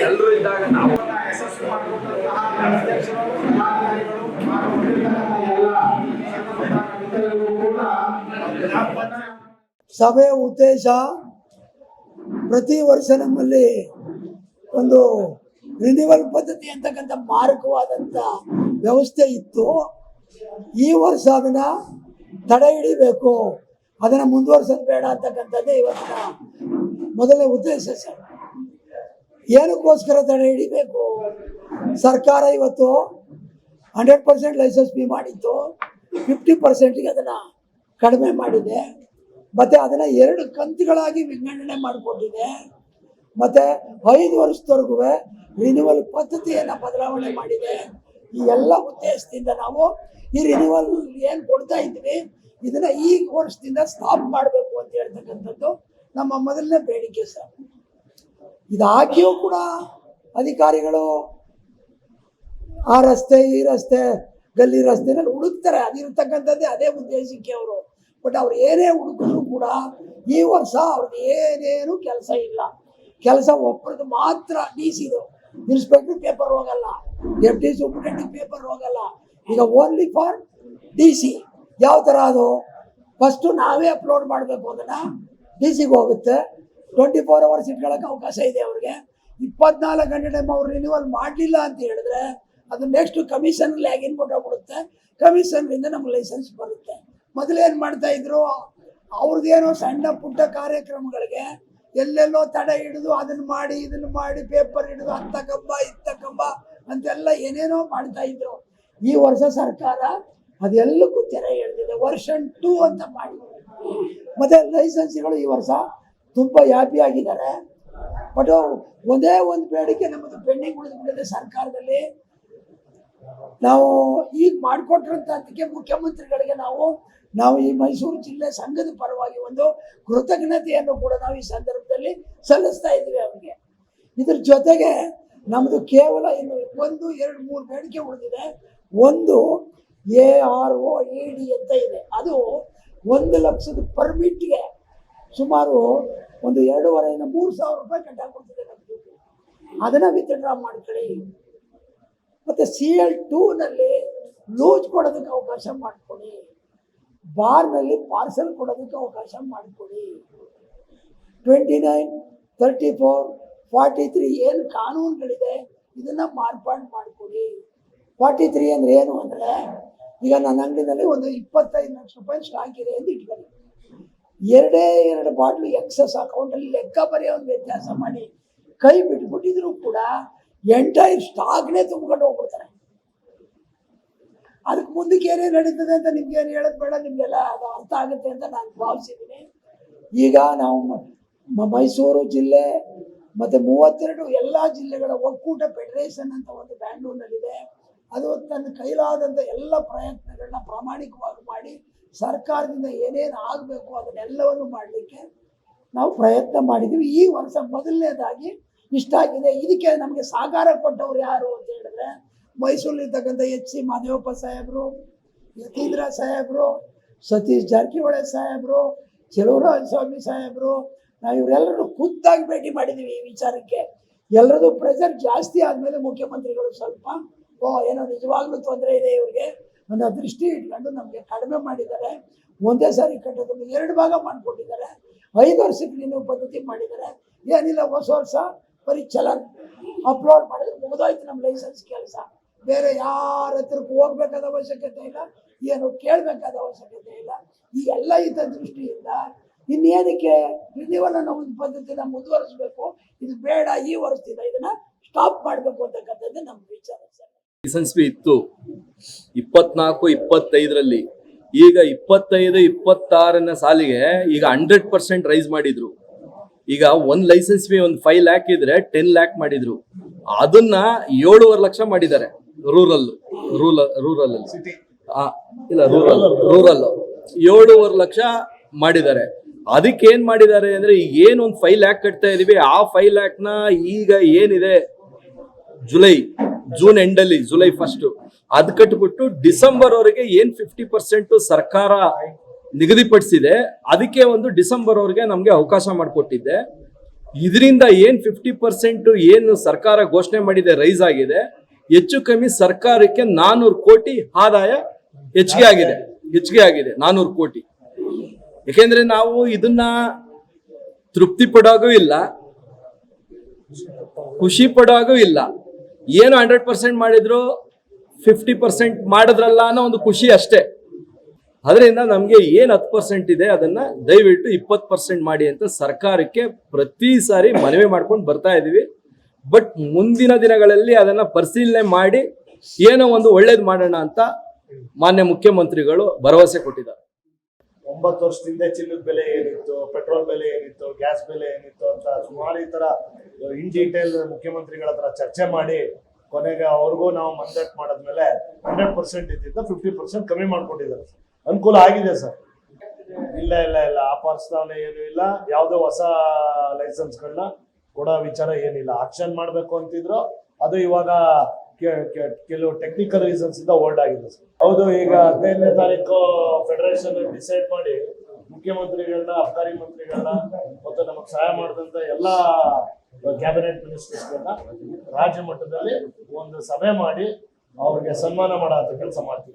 ಎಲ್ಲರೂ ಇದ್ದಾಗ ನಾವು ಸಭೆಯ ಉದ್ದೇಶ ಪ್ರತಿ ವರ್ಷ ನಮ್ಮಲ್ಲಿ ಒಂದು ರಿನಿವಲ್ ಪದ್ಧತಿ ಅಂತಕ್ಕಂಥ ಮಾರಕವಾದಂಥ ವ್ಯವಸ್ಥೆ ಇತ್ತು. ಈ ವರ್ಷ ಅದನ್ನ ತಡೆ ಹಿಡಿಬೇಕು. ಅದನ್ನು ಮುಂದುವರ್ಸೋದು ಬೇಡ ಅಂತಕ್ಕಂಥದ್ದೇ ಇವತ್ತಿನ ಮೊದಲನೇ ಉದ್ದೇಶ ಸರ್. ಏನಕ್ಕೋಸ್ಕರ ತಡೆ ಹಿಡಿಬೇಕು? ಸರ್ಕಾರ ಇವತ್ತು ಹಂಡ್ರೆಡ್ ಪರ್ಸೆಂಟ್ ಲೈಸೆನ್ಸ್ ಫೀ ಮಾಡಿತ್ತು. ಫಿಫ್ಟಿ ಪರ್ಸೆಂಟಿಗೆ ಅದನ್ನು ಕಡಿಮೆ ಮಾಡಿದೆ. ಮತ್ತು ಅದನ್ನು ಎರಡು ಕಂತುಗಳಾಗಿ ವಿಂಗಡಣೆ ಮಾಡಿಕೊಟ್ಟಿದೆ ಮತ್ತು ಐದು ವರ್ಷದವರೆಗೂ ರಿನ್ಯೂವಲ್ ಪದ್ಧತಿಯನ್ನು ಬದಲಾವಣೆ ಮಾಡಿದೆ. ಈ ಎಲ್ಲ ಉದ್ದೇಶದಿಂದ ನಾವು ಈ ರಿನಿವಲ್ ಏನು ಕೊಡ್ತಾ ಇದ್ವಿ ಇದನ್ನ ಈ ವರ್ಷದಿಂದ ಸ್ಟಾಪ್ ಮಾಡಬೇಕು ಅಂತ ಹೇಳ್ತಕ್ಕಂಥದ್ದು ನಮ್ಮ ಮೊದಲನೇ ಬೇಡಿಕೆ ಸರ್. ಇದಾಗಿಯೂ ಕೂಡ ಅಧಿಕಾರಿಗಳು ಆ ರಸ್ತೆ, ಈ ರಸ್ತೆ, ಗಲ್ಲಿ ರಸ್ತೆನಲ್ಲಿ ಹುಡುಕ್ತಾರೆ. ಅದಿರ್ತಕ್ಕಂಥದ್ದೇ ಅದೇ ಉದ್ದೇಶಕ್ಕೆ ಅವರು. ಬಟ್ ಅವ್ರು ಏನೇ ಹುಡುಕಿದ್ರು ಕೂಡ ಈ ವರ್ಷ ಅವ್ರಿಗೆ ಏನೇನು ಕೆಲಸ ಇಲ್ಲ. ಕೆಲಸ ಒಬ್ಬರದ್ದು ಮಾತ್ರ ಡಿ ಸಿದು ಇನ್ಸ್ಪೆಕ್ಟರ್ ಪೇಪರ್ ಹೋಗಲ್ಲ. ಡೆಪ್ಟಿ ಸೂಪರಿಂಟೆಂಡೆಂಟ್ ಪೇಪರ್ ಹೋಗಲ್ಲ. ಈಗ ಓನ್ಲಿ ಫಾರ್ ಡಿ ಸಿ ಯಾವ ಥರ ಅದು? ಫಸ್ಟು ನಾವೇ ಅಪ್ಲೋಡ್ ಮಾಡಬೇಕು ಅದನ್ನು. ಡಿ ಸಿಗೆ ಹೋಗುತ್ತೆ. ಟ್ವೆಂಟಿ ಫೋರ್ ಅವರ್ಸ್ ಇಟ್ಕೊಳಕ್ಕೆ ಅವಕಾಶ ಇದೆ ಅವ್ರಿಗೆ. ಇಪ್ಪತ್ನಾಲ್ಕು ಗಂಟೆ ಟೈಮ್ ಅವ್ರು ರಿನ್ಯೂವಲ್ ಮಾಡಲಿಲ್ಲ ಅಂತ ಹೇಳಿದ್ರೆ ಅದು ನೆಕ್ಸ್ಟ್ ಕಮಿಷನ್ ಲ್ಯಾಗಿನ್ ಕೊಟ್ಟೋಗ್ಬಿಡುತ್ತೆ ಕಮಿಷನ್ನಿಂದ ನಮ್ಗೆ ಲೈಸೆನ್ಸ್ ಬರುತ್ತೆ. ಮೊದಲೇನು ಮಾಡ್ತಾ ಇದ್ರು? ಅವ್ರದ್ದೇನೋ ಸಣ್ಣ ಪುಟ್ಟ ಕಾರ್ಯಕ್ರಮಗಳಿಗೆ ಎಲ್ಲೆಲ್ಲೋ ತಡೆ ಹಿಡಿದು ಅದನ್ನ ಮಾಡಿ, ಇದನ್ನ ಮಾಡಿ ಪೇಪರ್ ಹಿಡಿದು ಹತ್ತ ಕಂಬ, ಇತ್ತ ಕಂಬ. ಅಂತೆಲ್ಲ ಏನೇನೋ ಮಾಡ್ತಾ ಇದ್ರು. ಈ ವರ್ಷ ಸರ್ಕಾರ ಅದೆಲ್ಲಕ್ಕೂ ತೆರೆ ಎಳೆದಿದೆ. ವರ್ಷನ್ ಟೂ ಅಂತ ಮಾಡಿ. ಮತ್ತೆ ಲೈಸೆನ್ಸ್ಗಳು ಈ ವರ್ಷ ತುಂಬ ಹ್ಯಾಪಿ ಆಗಿದ್ದಾರೆ. ಬಟ್ ಒಂದೇ ಒಂದು ಬೇಡಿಕೆ ನಮ್ಮದು ಪೆಂಡಿಂಗ್ ಉಳಿದ್ಬಿಟ್ಟಿದೆ ಸರ್ಕಾರದಲ್ಲಿ. ನಾವು ಈಗ ಮಾಡಿಕೊಟ್ಟಿರೋಂಥದ್ದಕ್ಕೆ ಮುಖ್ಯಮಂತ್ರಿಗಳಿಗೆ ನಾವು ನಾವು ಈ ಮೈಸೂರು ಜಿಲ್ಲೆ ಸಂಘದ ಪರವಾಗಿ ಒಂದು ಕೃತಜ್ಞತೆಯನ್ನು ಕೂಡ ನಾವು ಈ ಸಂದರ್ಭದಲ್ಲಿ ಸಲ್ಲಿಸ್ತಾ ಇದ್ದೀವಿ ಅವರಿಗೆ. ಇದ್ರ ಜೊತೆಗೆ ನಮ್ಮದು ಕೇವಲ ಇನ್ನು ಒಂದು, ಎರಡು, ಮೂರು ಬೇಡಿಕೆ ಉಳಿದಿದೆ. ಒಂದು A R O, A D ಅಂತ ಇದೆ. ಅದು ಒಂದು ಲಕ್ಷದ ಪರ್ಮಿಟ್ಗೆ ಸುಮಾರು ಒಂದು ಎರಡೂವರೆಯಿಂದ ಮೂರು ಸಾವಿರ ರೂಪಾಯಿ ಕಟ್ಟಾಕೊಡ್ತಿದೆ ನಮ್ಮದು ಅದನ್ನು ವಿತ್ಡ್ರಾ ಮಾಡ್ಕೊಳ್ಳಿ. ಮತ್ತು ಸಿ ಎಲ್ ಟೂನಲ್ಲಿ ಲೂಜ್ ಕೊಡೋದಕ್ಕೆ ಅವಕಾಶ ಮಾಡಿಕೊಡಿ. ಬಾರ್ನಲ್ಲಿ ಪಾರ್ಸೆಲ್ ಕೊಡೋದಕ್ಕೆ ಅವಕಾಶ ಮಾಡಿಕೊಡಿ. Twenty nine thirty four forty three ಏನು ಕಾನೂನುಗಳಿದೆ, ಇದನ್ನು ಮಾರ್ಪಾಡು ಮಾಡಿಕೊಡಿ. ಫಾರ್ಟಿ ತ್ರೀ ಅಂದರೆ ಏನು ಅಂದರೆ, ಈಗ ನನ್ನ ಅಂಗಡಿನಲ್ಲಿ ಒಂದು ಇಪ್ಪತ್ತೈದು ಲಕ್ಷ ರೂಪಾಯಿ ಸ್ಟಾಕ್ ಇದೆ ಅಂತ ಇಟ್ಕೊಳ್ಳಿ. ಎರಡೇ ಎರಡು ಬಾಟ್ಲು ಎಕ್ಸಸ್ ಅಕೌಂಟಲ್ಲಿ ಲೆಕ್ಕ ಬರೆಯೋ ಒಂದು ವ್ಯತ್ಯಾಸ ಮಾಡಿ, ಕೈ ಬಿಟ್ಬಿಟ್ಟಿದ್ರು ಕೂಡ ಎಂಟೈರ್ ಸ್ಟಾಕ್ನೇ ತುಂಬ್ಕೊಂಡು ಹೋಗ್ಬಿಡ್ತಾರೆ. ಅದಕ್ಕೆ ಮುಂದಕ್ಕೆ ಏನೇನು ನಡೀತದೆ ಅಂತ ನಿಮ್ಗೆ ಏನು ಹೇಳೋದು ಬೇಡ, ನಿಮಗೆಲ್ಲ ಅದು ಅರ್ಥ ಆಗುತ್ತೆ ಅಂತ ನಾನು ಭಾವಿಸಿದ್ದೀನಿ. ಈಗ ನಾವು ಮೈಸೂರು ಜಿಲ್ಲೆ ಮತ್ತು ಮೂವತ್ತೆರಡು ಎಲ್ಲ ಜಿಲ್ಲೆಗಳ ಒಕ್ಕೂಟ ಫೆಡರೇಷನ್ ಅಂತ ಒಂದು ಬ್ಯಾಂಗ್ಳೂರಿನಲ್ಲಿದೆ. ಅದು ತನ್ನ ಕೈಲಾದಂಥ ಎಲ್ಲ ಪ್ರಯತ್ನಗಳನ್ನ ಪ್ರಾಮಾಣಿಕವಾಗಿ ಮಾಡಿ ಸರ್ಕಾರದಿಂದ ಏನೇನು ಆಗಬೇಕು ಅದನ್ನೆಲ್ಲವನ್ನು ಮಾಡಲಿಕ್ಕೆ ನಾವು ಪ್ರಯತ್ನ ಮಾಡಿದ್ದೀವಿ ಈ ವರ್ಷ ಮೊದಲನೇದಾಗಿ ಇಷ್ಟ ಆಗಿದೆ. ಇದಕ್ಕೆ ನಮಗೆ ಸಾಕಾರ ಕೊಟ್ಟವ್ರು ಯಾರು ಅಂತ ಹೇಳಿದ್ರೆ ಮೈಸೂರಲ್ಲಿರ್ತಕ್ಕಂಥ ಎಚ್ ಸಿ ಮಾದೇವಪ್ಪ ಸಾಹೇಬರು, ಯತೀಂದ್ರ ಸಾಹೇಬರು, ಸತೀಶ್ ಜಾರಕಿಹೊಳಿ ಸಾಹೇಬರು ಚೆಲುವರಾಜ ಸ್ವಾಮಿ ಸಾಹೇಬರು ನಾವು ಇವರೆಲ್ಲರೂ ಖುದ್ದಾಗಿ ಭೇಟಿ ಮಾಡಿದ್ದೀವಿ ಈ ವಿಚಾರಕ್ಕೆ. ಎಲ್ಲರದು ಪ್ರೆಷರ್ ಜಾಸ್ತಿ ಆದಮೇಲೆ ಮುಖ್ಯಮಂತ್ರಿಗಳು ಸ್ವಲ್ಪ, ಓ, ಏನೋ ನಿಜವಾಗ್ಲೂ ತೊಂದರೆ ಇದೆ ಇವ್ರಿಗೆ ಒಂದು ದೃಷ್ಟಿ ಇಟ್ಕೊಂಡು ನಮಗೆ ಕಡಿಮೆ ಮಾಡಿದ್ದಾರೆ. ಒಂದೇ ಸಾರಿ ಕಟ್ಟೋದನ್ನು ಎರಡು ಭಾಗ ಮಾಡಿಕೊಟ್ಟಿದ್ದಾರೆ ಐದು ವರ್ಷಕ್ಕೆ ನೀವು ಪದ್ಧತಿ ಮಾಡಿದ್ದಾರೆ. ಏನಿಲ್ಲ, ಹೊಸ ವರ್ಷ, ಬರೀ ಚಲನ್ ಅಪ್ಲೋಡ್ ಮಾಡಿದ್ರೆ ಮುಗಿದೋಯ್ತು ನಮ್ಮ ಲೈಸೆನ್ಸ್ ಕೆಲಸ. ಬೇರೆ ಯಾರ ಹತ್ರಕ್ಕೂ ಹೋಗ್ಬೇಕಾದ ಅವಶ್ಯಕತೆ ಇಲ್ಲ, ಏನು ಕೇಳಬೇಕಾದ ಅವಶ್ಯಕತೆ ಇಲ್ಲ. ಈ ಎಲ್ಲ ಇದ್ದ ದೃಷ್ಟಿಯಿಂದ ಇನ್ನೇನಕ್ಕೆ ರಿನ್ಯೂವಲ್ ಅನ್ನೋ ಒಂದು ಪದ್ಧತಿನ ಮುಂದುವರಿಸಬೇಕು. ಇದು ಬೇಡ ಈ ವರ್ಷದಿಂದ ಇದನ್ನ ಸ್ಟಾಪ್ ಮಾಡಬೇಕು ಅಂತಕ್ಕಂಥದ್ದು ನಮ್ಮ ವಿಚಾರ ಸರ್. ಲೈಸೆನ್ಸ್ ಫೀ ಇತ್ತು. ಇಪ್ಪತ್ನಾಲ್ಕು ಇಪ್ಪತ್ತೈದರಲ್ಲಿ. ಈಗ ಇಪ್ಪತ್ತೈದು ಇಪ್ಪತ್ತಾರನ ಸಾಲಿಗೆ ಈಗ ಹಂಡ್ರೆಡ್ ಪರ್ಸೆಂಟ್ ರೈಸ್ ಮಾಡಿದ್ರು. ಈಗ ಒಂದ್ ಲೈಸೆನ್ಸ್ ಬಿ ಒಂದು ಫೈವ್ ಲ್ಯಾಕ್ ಇದ್ರೆ ಟೆನ್ ಲ್ಯಾಕ್ ಮಾಡಿದ್ರು. ಅದನ್ನ ಏಳುವರೆ ಲಕ್ಷ ಮಾಡಿದ್ದಾರೆ ರೂರಲ್ ರೂರಲ್ ರೂರಲ್ ಅಲ್ಲಿ. ಆ, ಇಲ್ಲ ರೂರಲ್ ರೂರಲ್ ಏಳುವರೆ ಲಕ್ಷ ಮಾಡಿದ್ದಾರೆ. ಅದಕ್ಕೆ ಏನ್ ಮಾಡಿದ್ದಾರೆ ಅಂದ್ರೆ ಏನು ಒಂದು ಫೈವ್ ಲ್ಯಾಕ್ ಕಟ್ತಾ ಇದೀವಿ, ಆ ಫೈವ್ ಲ್ಯಾಕ್ನ ಈಗ ಏನಿದೆ? ಜುಲೈ, ಜೂನ್ ಎಂಡ್ ಅಲ್ಲಿ, ಜುಲೈ ಫಸ್ಟ್ ಅದ್ ಕಟ್ಬಿಟ್ಟು ಡಿಸೆಂಬರ್ ವರೆಗೆ ಏನ್ ಫಿಫ್ಟಿ ಪರ್ಸೆಂಟ್ ಸರ್ಕಾರ ನಿಗದಿಪಡಿಸಿದೆ, ಅದಕ್ಕೆ ಒಂದು ಡಿಸೆಂಬರ್ ವರೆಗೆ ನಮ್ಗೆ ಅವಕಾಶ ಮಾಡಿಕೊಟ್ಟಿದ್ದೆ. ಇದರಿಂದ ಏನ್ ಫಿಫ್ಟಿ ಪರ್ಸೆಂಟ್ ಏನು ಸರ್ಕಾರ ಘೋಷಣೆ ಮಾಡಿದೆ ರೈಸ್ ಆಗಿದೆ. ಹೆಚ್ಚು ಕಮ್ಮಿ ಸರ್ಕಾರಕ್ಕೆ ನಾನೂರು ಕೋಟಿ ಆದಾಯ ಹೆಚ್ಚಿಗೆ ಆಗಿದೆ ಹೆಚ್ಚಿಗೆ ಆಗಿದೆ, ನಾನೂರು ಕೋಟಿ. ಯಾಕೆಂದ್ರೆ ನಾವು ಇದನ್ನ ತೃಪ್ತಿ ಪಡೋಗೂ ಇಲ್ಲ ಖುಷಿ ಪಡೋಗೂ ಇಲ್ಲ. ಏನು ಹಂಡ್ರೆಡ್ ಪರ್ಸೆಂಟ್ ಮಾಡಿದ್ರು ಫಿಫ್ಟಿ ಪರ್ಸೆಂಟ್ ಮಾಡಿದ್ರಲ್ಲ ಅನ್ನೋ ಒಂದು ಖುಷಿ ಅಷ್ಟೇ. ಅದರಿಂದ ನಮಗೆ ಏನು ಹತ್ತು ಪರ್ಸೆಂಟ್ ಇದೆ ಅದನ್ನ ದಯವಿಟ್ಟು ಇಪ್ಪತ್ತು ಪರ್ಸೆಂಟ್ ಮಾಡಿ ಅಂತ ಸರ್ಕಾರಕ್ಕೆ ಪ್ರತಿ ಸಾರಿ ಮನವಿ ಮಾಡ್ಕೊಂಡು ಬರ್ತಾ ಇದೀವಿ. ಬಟ್ ಮುಂದಿನ ದಿನಗಳಲ್ಲಿ ಅದನ್ನ ಪರಿಶೀಲನೆ ಮಾಡಿ ಏನೋ ಒಂದು ಒಳ್ಳೇದು ಮಾಡೋಣ ಅಂತ ಮಾನ್ಯ ಮುಖ್ಯಮಂತ್ರಿಗಳು ಭರವಸೆ ಕೊಟ್ಟಿದ್ದಾರೆ. ಒಂಬತ್ತು ವರ್ಷದಿಂದ ಚಿನ್ನದ ಬೆಲೆ ಏನಿತ್ತು, ಪೆಟ್ರೋಲ್ ಬೆಲೆ ಏನಿತ್ತು ಗ್ಯಾಸ್ ಬೆಲೆ ಏನಿತ್ತು ಅಂತ ಸುಮಾರು ಈ ತರ ಇನ್ ಡೀಟೇಲ್ ಮುಖ್ಯಮಂತ್ರಿಗಳ ಹತ್ರ ಚರ್ಚೆ ಮಾಡಿ, ಕೊನೆಗೆ ಅವ್ರಿಗೂ ನಾವು ಮಂದಟ್ ಮಾಡಿದ್ಮೇಲೆ ಹಂಡ್ರೆಡ್ ಪರ್ಸೆಂಟ್ ಇದ್ದಿದ್ದ ಫಿಫ್ಟಿ ಪರ್ಸೆಂಟ್ ಕಮ್ಮಿ ಮಾಡ್ಕೊಟ್ಟಿದ್ದಾರೆ ಅನುಕೂಲ ಆಗಿದೆ ಸರ್. ಇಲ್ಲ ಇಲ್ಲ ಇಲ್ಲ, ಆ ಪಾರ್ಸ್ತಾವನೆ ಏನು ಇಲ್ಲ. ಯಾವುದೋ ಹೊಸ ಲೈಸೆನ್ಸ್ಗಳನ್ನ ಕೊಡೋ ವಿಚಾರ ಏನಿಲ್ಲ. ಆಕ್ಷನ್ ಮಾಡಬೇಕು ಅಂತಿದ್ರು, ಅದು ಇವಾಗ ಕೆಲವು ಟೆಕ್ನಿಕಲ್ ರೀಸನ್ಸ್ ಇಂದ ಹೋಲ್ಡ್ ಆಗಿದೆ ಸರ್. ಹೌದು, ಈಗ ಹದಿನೈದನೇ ತಾರೀಕು ಫೆಡರೇಷನ್ ಡಿಸೈಡ್ ಮಾಡಿ ಮುಖ್ಯಮಂತ್ರಿಗಳನ್ನ, ಅಬಕಾರಿ ಮಂತ್ರಿಗಳನ್ನ ಮತ್ತು ನಮಗೆ ಸಹಾಯ ಮಾಡಿದಂತ ಎಲ್ಲಾ ಕ್ಯಾಬಿನೆಟ್ ಮಿನಿಸ್ಟರ್ಸ್ಗಳನ್ನ ರಾಜ್ಯ ಮಟ್ಟದಲ್ಲಿ ಒಂದು ಸಭೆ ಮಾಡಿ ಅವ್ರಿಗೆ ಸನ್ಮಾನ ಮಾಡೋ ಕೆಲಸ ಮಾಡ್ತೀವಿ